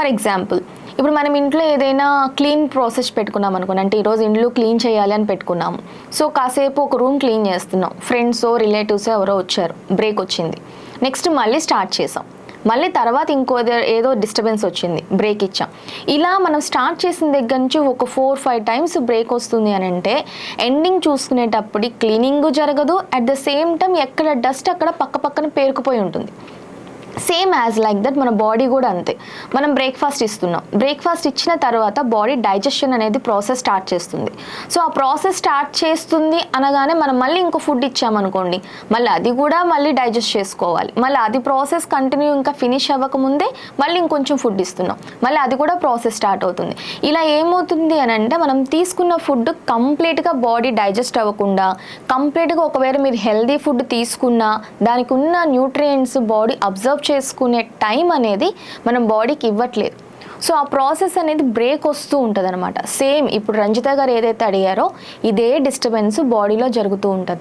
For example ఇప్పుడు మనం ఇంట్లో ఏదైనా క్లీన్ ప్రాసెస్ పెట్టుకున్నాం అనుకోండి అంటే ఈరోజు ఇంట్లో క్లీన్ చేయాలి అని పెట్టుకున్నాము సో కాసేపు ఒక రూమ్ క్లీన్ చేస్తున్నాం. ఫ్రెండ్స్ రిలేటివ్స్ ఎవరో వచ్చారు. బ్రేక్ వచ్చింది. నెక్స్ట్ మళ్ళీ స్టార్ట్ చేసాం. మళ్ళీ తర్వాత ఇంకో ఏదో డిస్టర్బెన్స్ వచ్చింది. బ్రేక్ ఇచ్చాం. ఇలా మనం స్టార్ట్ చేసిన దగ్గర నుంచి ఒక ఫోర్ ఫైవ్ టైమ్స్ బ్రేక్ వస్తుంది అని అంటే ఎండింగ్ చూసుకునేటప్పుడు క్లీనింగ్ జరగదు. అట్ ద సేమ్ టైం ఎక్కడ డస్ట్ అక్కడ పక్క పక్కన పేరుకుపోయి ఉంటుంది. సేమ్ యాజ్ లైక్ దట్ మన బాడీ కూడా అంతే. మనం బ్రేక్ఫాస్ట్ ఇస్తున్నాం. బ్రేక్ఫాస్ట్ ఇచ్చిన తర్వాత బాడీ డైజెషన్ అనేది ప్రాసెస్ స్టార్ట్ చేస్తుంది. సో ఆ ప్రాసెస్ స్టార్ట్ చేస్తుంది అనగానే మనం మళ్ళీ ఇంకో ఫుడ్ ఇచ్చామనుకోండి మళ్ళీ అది కూడా మళ్ళీ డైజెస్ట్ చేసుకోవాలి. మళ్ళీ అది ప్రాసెస్ కంటిన్యూ ఇంకా ఫినిష్ అవ్వకముందే మళ్ళీ ఇంకొంచెం ఫుడ్ ఇస్తున్నాం. మళ్ళీ అది కూడా ప్రాసెస్ స్టార్ట్ అవుతుంది. ఇలా ఏమవుతుంది అని అంటే మనం తీసుకున్న ఫుడ్ కంప్లీట్గా బాడీ డైజెస్ట్ అవ్వకుండా కంప్లీట్గా ఒకవేళ మీరు హెల్దీ ఫుడ్ తీసుకున్నా దానికి ఉన్న న్యూట్రియంట్స్ బాడీ అబ్జర్వ్ చేసుకునే టైం అనేది మనం బాడీకి ఇవ్వట్లేదు. సో ఆ ప్రాసెస్ అనేది బ్రేక్ వస్తూ ఉంటుంది అనమాట సేమ్ ఇప్పుడు రంజిత గారు ఏదైతే అడిగారో ఇదే డిస్టర్బెన్స్ బాడీలో జరుగుతూ ఉంటుంది.